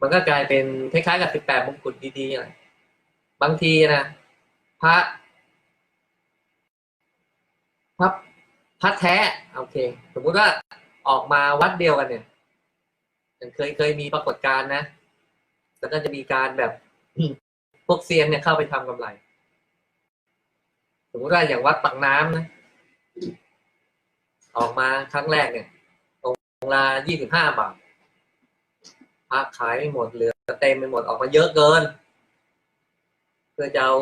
มันก็กลายเป็นคล้ายๆกับสิบแปดมงกุฎดีๆอะไรบางทีนะพระพระพระแท้โอเค สมมุติว่าออกมาวัดเดียวกันเนี่ยย่างเคยเคยมีปรากฏการณ์นะ แล้วก็จะมีการแบบพวกเซียนเนี่ยเข้าไปทำกำไร สมมติว่าอย่างวัดปักน้ำนะ ออกมาครั้งแรกเนี่ยองค์ละยี่สิบห้าบาท พระขายไม่หมดเหลือเต็มไปหมดออกมาเยอะเกิน เพื่อจะเอา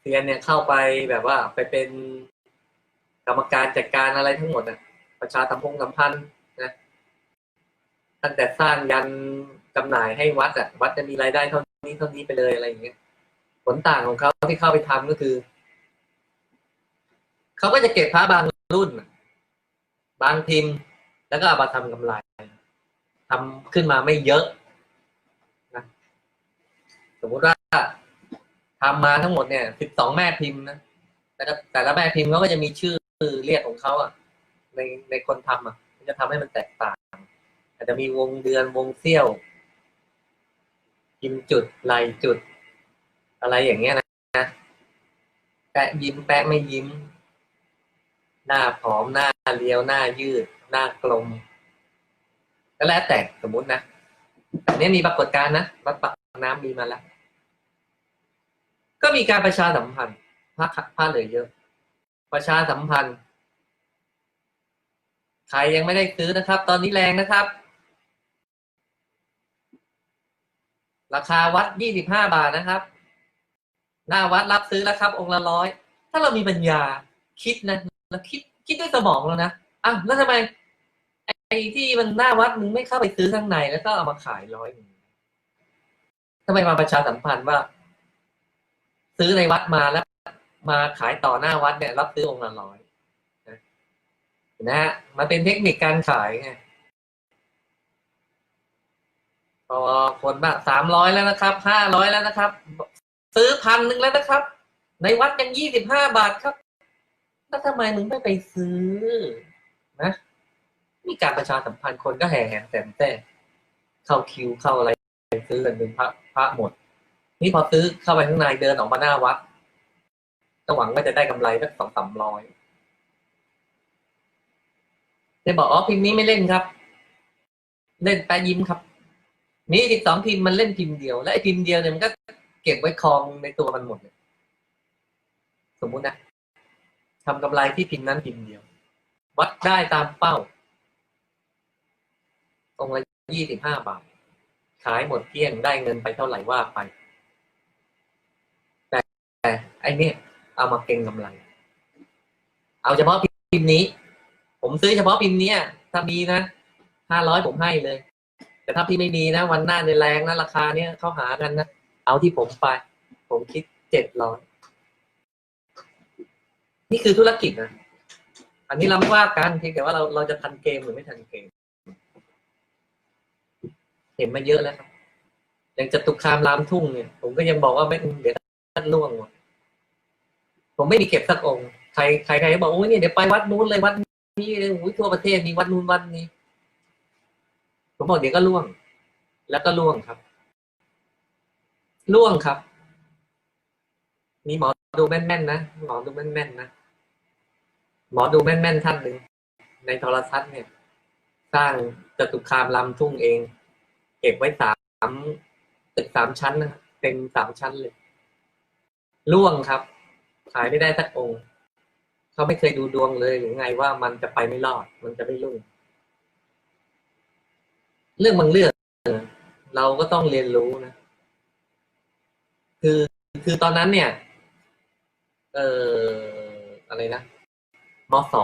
เซียนเนี่ยเข้าไปแบบว่าไปเป็นกรรมการจัดการอะไรทั้งหมดนะประชาสัมพงสัมพันธ์นะตั้งแต่สร้างยันจำหน่ายให้วัดอะวัดจะมีรายได้เท่านี้เท่านี้ไปเลยอะไรอย่างเงี้ยผลต่างของเขาที่เข้าไปทำก็คือเขาก็จะเก็บพระบางรุ่น บางพิมพ์แล้วก็เอามาทำกำไร ทำขึ้นมาไม่เยอะนะสมมุติว่าทำมาทั้งหมดเนี่ยสิบสองแม่พิมพ์นะแต่แต่ละแม่พิมพ์เขาก็จะมีชื่อเรียกของเขาอะ ในในคนทำอะมันจะทำให้มันแตกต่าง อาจจะมีวงเดือนวงเสี้ยวพิมจุดไหลจุด อะไรอย่างเงี้ยนะแปะยิ้มแปะไม่ยิ้ม หน้าผอมหน้าเรียวหน้ายืด หน้ากลม ก็แล้วแต่สมมุตินะอันนี้มีปรากฏการณ์นะวัดปากน้ำมีมาแล้ว ก็มีการประชาสัมพันธ์พระพระเหลือเยอะ ประชาสัมพันธ์ ใครยังไม่ได้ซื้อนะครับ ตอนนี้แรงนะครับ ราคาวัดยี่สิบห้าบาทนะครับ หน้าวัดรับซื้อแล้วครับ องค์ละร้อย ถ้าเรามีปัญญาคิดนะแล้วคิดคิดด้วยสมองแล้วนะอะแล้วทำไม ที่มันหน้าวัดมึงไม่เข้าไปซื้อข้างในแล้วก็เอามาขายร้อยหนึ่งทำไมมาประชาสัมพันธ์ว่า ซื้อในวัดมาแล้ว มาขายต่อหน้าวัดเนี่ย รับซื้อองค์ละร้อยนะนะฮะมันเป็นเทคนิคการขายไงพอคนบ้างสามร้อยแล้วนะครับห้าร้อยแล้วนะครับ ซื้อพันหนึ่งแล้วนะครับ ในวัดยังยี่สิบห้าบาทครับแล้วทำไมมึงไม่ไปซื้อนะ มีการประชาสัมพันธ์คนก็แห่แหนแสนแต่เข้าคิวเข้าอะไรไปซื้อกันเป็นพระพระหมด นี่พอซื้อเข้าไปข้างในเดินออกมาหน้าวัดก็หวังว่าจะได้กำไรสักสองสามร้อยได้บอกอ๋อพิมพ์นี้ไม่เล่นครับ เล่นแปะยิ้มครับนี่สิบสองพิมพ์มันเล่นพิมพ์เดียว และไอ้พิมพ์เดียวเนี่ยมันก็เก็บไว้คลองในตัวมันหมดเลยสมมุตินะทำกำไรที่พิมพ์นั้นพิมพ์เดียว วัดได้ตามเป้า องละยี่สิบห้าบาท ขายหมดเกลี้ยงได้เงินไปเท่าไหร่ว่าไป แต่แต่ไอ้นี่เอามาเก็งกำไร เอาเฉพาะพิมพ์นี้ ผมซื้อเฉพาะพิมพ์เนี้ย ถ้ามีนะห้าร้อยผมให้เลย แต่ถ้าพี่ไม่มีนะ วันหน้าในแรงนะราคาเนี้ยเขาหากันนะ เอาที่ผมไป ผมคิดเจ็ดร้อยนี่คือธุรกิจนะ อันนี้เราไม่ว่ากันเพียงแต่ว่าเราเราจะทันเกมหรือไม่ทันเกม เห็นมาเยอะแล้วครับอย่างจตุคามรามทุ่งเนี่ย ผมก็ยังบอกว่าไม่เดี๋ยวท่านล่วงหมดผมไม่มีเก็บสักองค์ใครใครใครบอกโอ้ยเนี่ยเดี๋ยวไปวัดนู้นเลยวัดนี้เลยโอ้ยทั่วประเทศมีวัดนู้นวัดนี้ ผมบอกเดี๋ยวก็ล่วง แล้วก็ล่วงครับ ล่วงครับ มีหมอดูแม่นๆนะหมอดูแม่นๆนะหมอดูแม่นๆท่านหนึ่งในโทรทัศน์เนี่ย สร้างจตุคามลำทุ่งเอง เก็บไว้สามตึกสามชั้นนะเต็มสามชั้นเลย ล่วงครับ ขายไม่ได้สักองค์ เขาไม่เคยดูดวงเลยหรือไงว่ามันจะไปไม่รอด มันจะไม่รุ่ง เรื่องบางเรื่องเราก็ต้องเรียนรู้นะ คือคือตอนนั้นเนี่ย เอ่ออะไรนะมส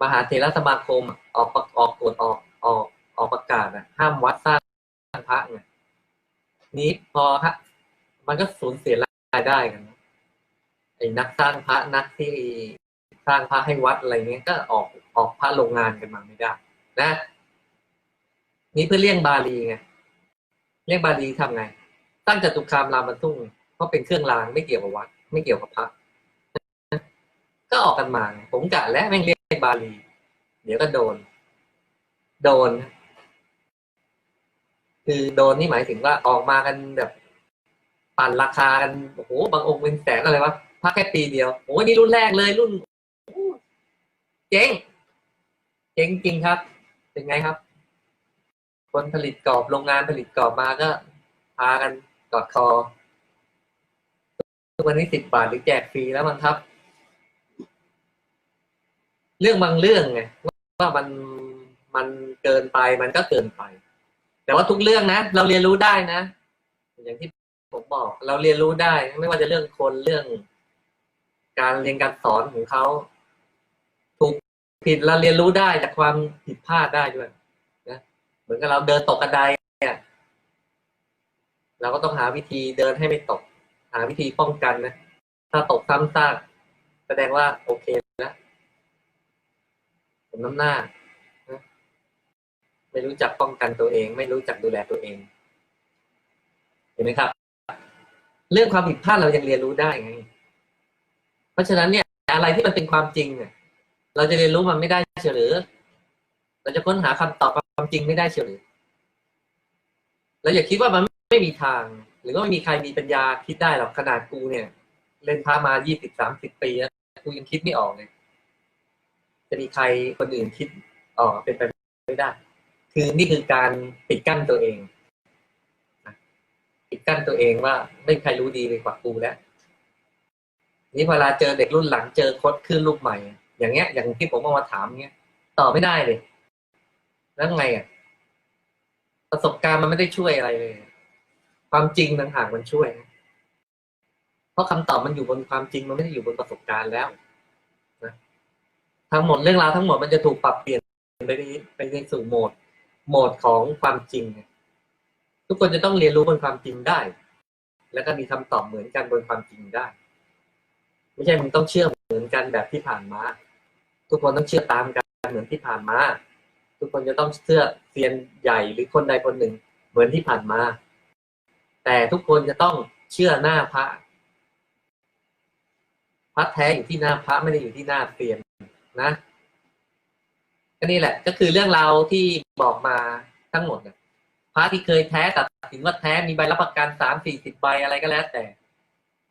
มหาเถรสมาคม ออกออกกฎออกออกออกประกาศอะห้ามวัดสร้าง พระเนี่ยนี้พอฮะมันก็สูญเสียรายได้กันไอ้นักสร้างพระนักที่สร้างพระให้วัดอะไรเงี้ยก็ออกออกพระโรงงานกันมาไม่ได้ นะ นี่เพื่อเลี่ยงบาลีไงเลี่ยงบาลีทำไง ตั้งจตุคามรามบรรทุ่งเพราะเป็นเครื่องรางไม่เกี่ยวกับวัด ไม่เกี่ยวกับพระก็ออกกันมา ผมกะและแม่งเรียกบาลี เดี๋ยวก็โดน โดน คือโดนนี่หมายถึงว่าออกมากันแบบปั่นราคากันโอ้โหบางองค์เป็นแสนอะไรวะพักแค่ปีเดียวโอ้นี่รุ่นแรกเลยรุ่นเจ๊งเจ๊งจริงครับ เป็นไงครับ คนผลิตกรอบโรงงานผลิตกรอบมาก็พากันกอดคอทุกวันนี้สิบบาทหรือแจกฟรีแล้วมั้งครับ เรื่องบางเรื่องไงว่ามันมันเกินไปมันก็เกินไป แต่ว่าทุกเรื่องนะ เราเรียนรู้ได้นะ อย่างที่ผมบอกเราเรียนรู้ได้ ไม่ว่าจะเรื่องคนเรื่อง การเรียนการสอนของเขาถูกผิดเราเรียนรู้ได้จากความผิดพลาดได้ด้วยนะเหมือนกับเราเดินตกกระไดเนี่ยเราก็ต้องหาวิธีเดินให้ไม่ตก หาวิธีป้องกันนะถ้าตกซ้ำซากแสดงว่าโอเคแล้วผมน้ำหน้า ไม่รู้จักป้องกันตัวเอง ไม่รู้จักดูแลตัวเอง เห็นไหมครับ เรื่องความผิดพลาดเรายังเรียนรู้ได้ไง เพราะฉะนั้นเนี่ย อะไรที่มันเป็นความจริงเนี่ยเราจะเรียนรู้มันไม่ได้เฉยหรือ เราจะค้นหาคำตอบความจริงไม่ได้เฉยหรือเราอย่าคิดว่ามันไม่มีทาง หรือว่าไม่มีใครมีปัญญาคิดได้หรอกขนาดกูเนี่ย เล่นพามายี่สิบสามสิบปีแล้วกูยังคิดไม่ออกเลยจะมีใครคนอื่นคิดออกเป็นไปไม่ได้ คือนี่คือการปิดกั้นตัวเองปิดกั้นตัวเองว่าไม่มีใครรู้ดีไปกว่ากูแล้วนี่เวลาเจอเด็กรุ่นหลังเจอคดขึ้นลูกใหม่ อย่างเงี้ย อย่างที่ผมเอามาถามเงี้ยตอบไม่ได้เลย แล้วไงอะ ประสบการณ์มันไม่ได้ช่วยอะไรเลย ความจริงต่างหากมันช่วย เพราะคำตอบมันอยู่บนความจริงมันไม่ได้อยู่บนประสบการณ์แล้วนะทั้งหมดเรื่องราวทั้งหมดมันจะถูกปรับเปลี่ยนไปในไปในสู่โหมด โหมดของความจริง ทุกคนจะต้องเรียนรู้บนความจริงได้ แล้วก็มีคำตอบเหมือนกันบนความจริงได้ ไม่ใช่มึงต้องเชื่อเหมือนกันแบบที่ผ่านมา ทุกคนต้องเชื่อตามกันเหมือนที่ผ่านมา ทุกคนจะต้องเชื่อเซียนใหญ่หรือคนใดคนหนึ่งเหมือนที่ผ่านมา แต่ทุกคนจะต้องเชื่อหน้าพระพระแท้อยู่ที่หน้าพระไม่ได้อยู่ที่หน้าเซียนนะ ก็นี่แหละ ก็คือเรื่องราวที่บอกมาทั้งหมดเนี่ยพระที่เคยแท้ตัดสินว่าแท้มีใบรับประกันสามสี่สิบใบอะไรก็แล้ว แต่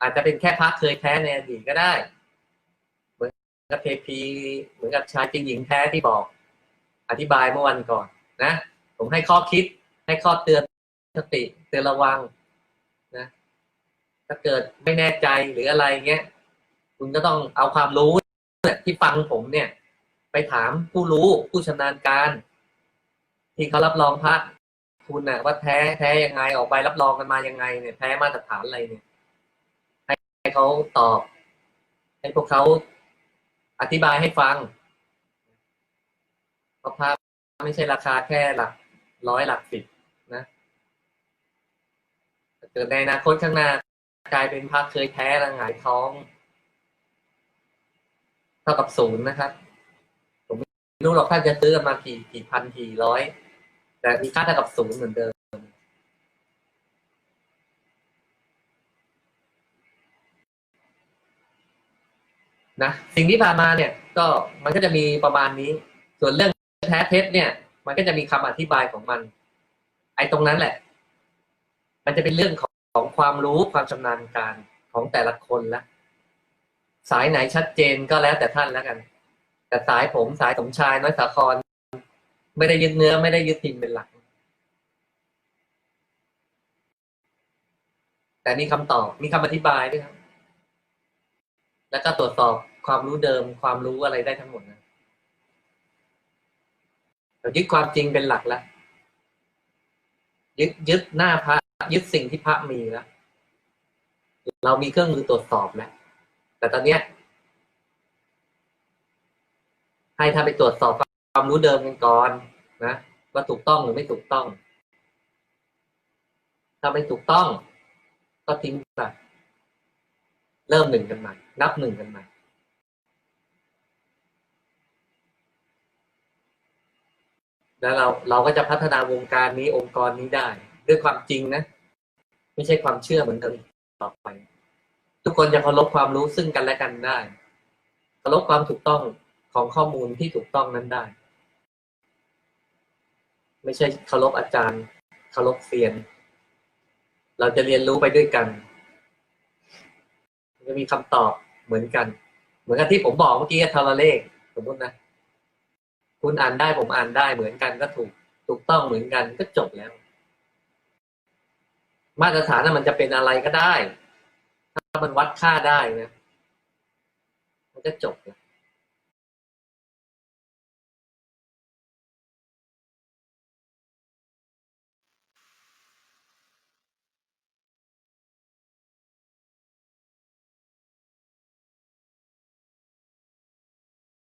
อาจจะเป็นแค่พระเคยแท้ในอดีตก็ได้ เหมือนกับเทพีเหมือนกับชายจริงหญิงแท้ที่บอก อธิบายเมื่อวันก่อนนะผมให้ข้อคิดให้ข้อเตือนสติเตือนระวังนะถ้าเกิดไม่แน่ใจหรืออะไรเงี้ยคุณก็ต้องเอาความรู้ที่ฟังผมเนี่ย ไปถามผู้รู้ผู้ชำนาญการ ที่เขารับรองพระคุณนะว่าแท้แท้ยังไงออกใบรับรองกันมายังไงเนี่ยแท้มาตรฐานอะไรเนี่ย ให้เขาตอบ ให้พวกเขาอธิบายให้ฟังเพราะพระไม่ใช่ราคาแค่หลักร้อยหลักสิบนะเกิดในอนาคตข้างหน้ากลายเป็นพระเคยแท้แล้วหงายท้อง เท่ากับศูนย์นะครับ รู้หรอกท่าจะซื้อกันมากี่กี่พันกี่ร้อย แต่มีค่าเท่ากับศูนย์เหมือนเดิมนะสิ่งที่ผ่านมาเนี่ย ก็มันก็จะมีประมาณนี้ ส่วนเรื่องแท้เท็จเนี่ย มันก็จะมีคำอธิบายของมัน ไอ้ตรงนั้นแหละ มันจะเป็นเรื่องของของความรู้ความชำนาญการของแต่ละคนละสายไหนชัดเจนก็แล้วแต่ท่านแล้วกัน แต่สายผมสายสมชายน้อยสาคร ไม่ได้ยึดเนื้อไม่ได้ยึดทิมเป็นหลัก แต่มีคำตอบมีคำอธิบายด้วยครับ แล้วก็ตรวจสอบความรู้เดิมความรู้อะไรได้ทั้งหมดนะเรายึดความจริงเป็นหลักแล้วยึดยึดหน้าพระยึดสิ่งที่พระมีแล้วเรามีเครื่องมือตรวจสอบแล้วแต่ตอนเนี้ย ให้ท่านไปตรวจสอบความรู้เดิมกันก่อนนะว่าถูกต้องหรือไม่ถูกต้อง ถ้าไม่ถูกต้อง ก็ทิ้งไปเริ่มหนึ่งกันใหม่ นับหนึ่งกันใหม่แล้วเราเราก็จะพัฒนาวงการนี้องค์กรนี้ได้ ด้วยความจริงนะ ไม่ใช่ความเชื่อเหมือนเดิมต่อไป ทุกคนจะเคารพความรู้ซึ่งกันและกันได้เคารพความถูกต้อง ของข้อมูลที่ถูกต้องนั้นได้ ไม่ใช่เคารพอาจารย์เคารพเซียน เราจะเรียนรู้ไปด้วยกัน จะมีคำตอบเหมือนกัน เหมือนกับที่ผมบอกเมื่อกี้ทรเลขสมมตินะ คุณอ่านได้ผมอ่านได้เหมือนกันก็ถูกถูกต้องเหมือนกันก็จบแล้ว มาตรฐานน่ะมันจะเป็นอะไรก็ได้ ถ้ามันวัดค่าได้นะ มันก็จบแล้ว